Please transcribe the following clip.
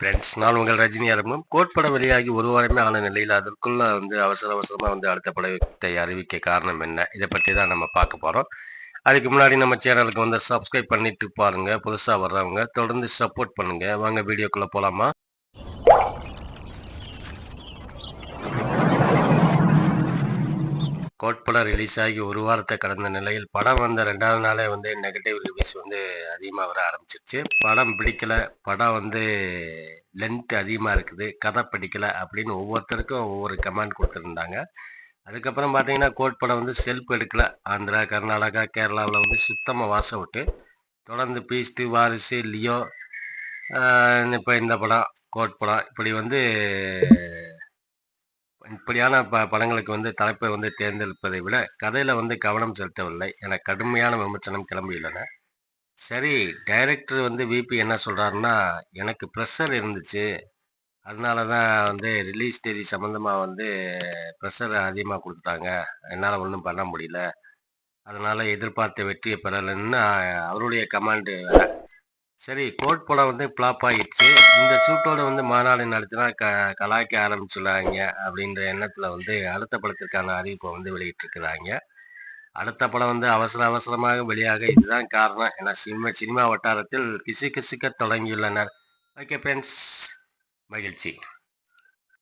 Friends நான் உங்கள் ரஜினி அரங்கம் கோட்பட வெளியாகி ஒரு வாரமே ஆன நிலையில் அதற்குள்ள வந்து அவசர அவசரமாக வந்து அடுத்த படத்தை அறிவிக்க காரணம் என்ன? இதை பற்றி தான் நம்ம பார்க்க போகிறோம் அதுக்கு முன்னாடி நம்ம சேனலுக்கு வந்து சப்ஸ்கிரைப் பண்ணிட்டு பாருங்க. புதுசாக வர்றவங்க தொடர்ந்து சப்போர்ட் பண்ணுங்க. வாங்க வீடியோக்குள்ளே போகலாமா கோட் படம் ரிலீஸ் ஆகி ஒரு வாரத்தை கடந்த நிலையில் படம் வந்த ரெண்டாவது நாளே வந்து நெகட்டிவ் ரிவ்யூஸ் வந்து அதிகமாக வர ஆரம்பிச்சிருச்சு. படம் பிடிக்கல. படம் வந்து லென்த் அதிகமாக இருக்குது. கதை பிடிக்கல அப்படின்னு ஒவ்வொருத்தருக்கும் ஒவ்வொரு கமெண்ட் கொடுத்துருந்தாங்க. அதுக்கப்புறம் பார்த்தீங்கன்னா கோட் படம் வந்து செல்ஃப் எடுக்கல. ஆந்திரா கர்நாடகா கேரளாவில் வந்து சுத்தமாக வாச விட்டு தொடர்ந்து பீஸ்ட்டு வாரிசு லியோ இப்போ இந்த படம் கோட் படம் இப்படி வந்து இப்படியான ப படங்களுக்கு வந்து தலைப்பை வந்து தேர்ந்தெடுப்பதை விட கதையில் வந்து கவனம் செலுத்தவில்லை. என கடுமையான விமர்சனம் கிளம்பியுள்ளன. சரி டைரக்டர் வந்து விபி என்ன சொல்கிறாருன்னா எனக்கு ப்ரெஷர் இருந்துச்சு. அதனால தான் வந்து ரிலீஸ் தேதி சம்மந்தமாக வந்து ப்ரெஷர் அதிகமாக கொடுத்தாங்க என்னால் ஒன்றும் பண்ண முடியல. அதனால் எதிர்பார்த்த வெற்றியை பெறலைன்னு அவருடைய கமாண்டு சரி கோட் படம் வந்து ஃப்ளாப் ஆகிடுச்சு இந்த சூட்டோட வந்து மாநாடு நடத்தினா க கலாய்க்க ஆரம்பிச்சுள்ளாங்க அப்படின்ற எண்ணத்தில் வந்து அடுத்த படத்திற்கான அறிவிப்பை வந்து வெளியிட்டிருக்கிறாங்க. அடுத்த படம் வந்து அவசர அவசரமாக வெளியாக இதுதான் காரணம் ஏன்னா சினிமா சினிமா வட்டாரத்தில் கிசு கிசுக்க தொடங்கியுள்ளனர். ஓகே ஃப்ரெண்ட்ஸ் மகிழ்ச்சி.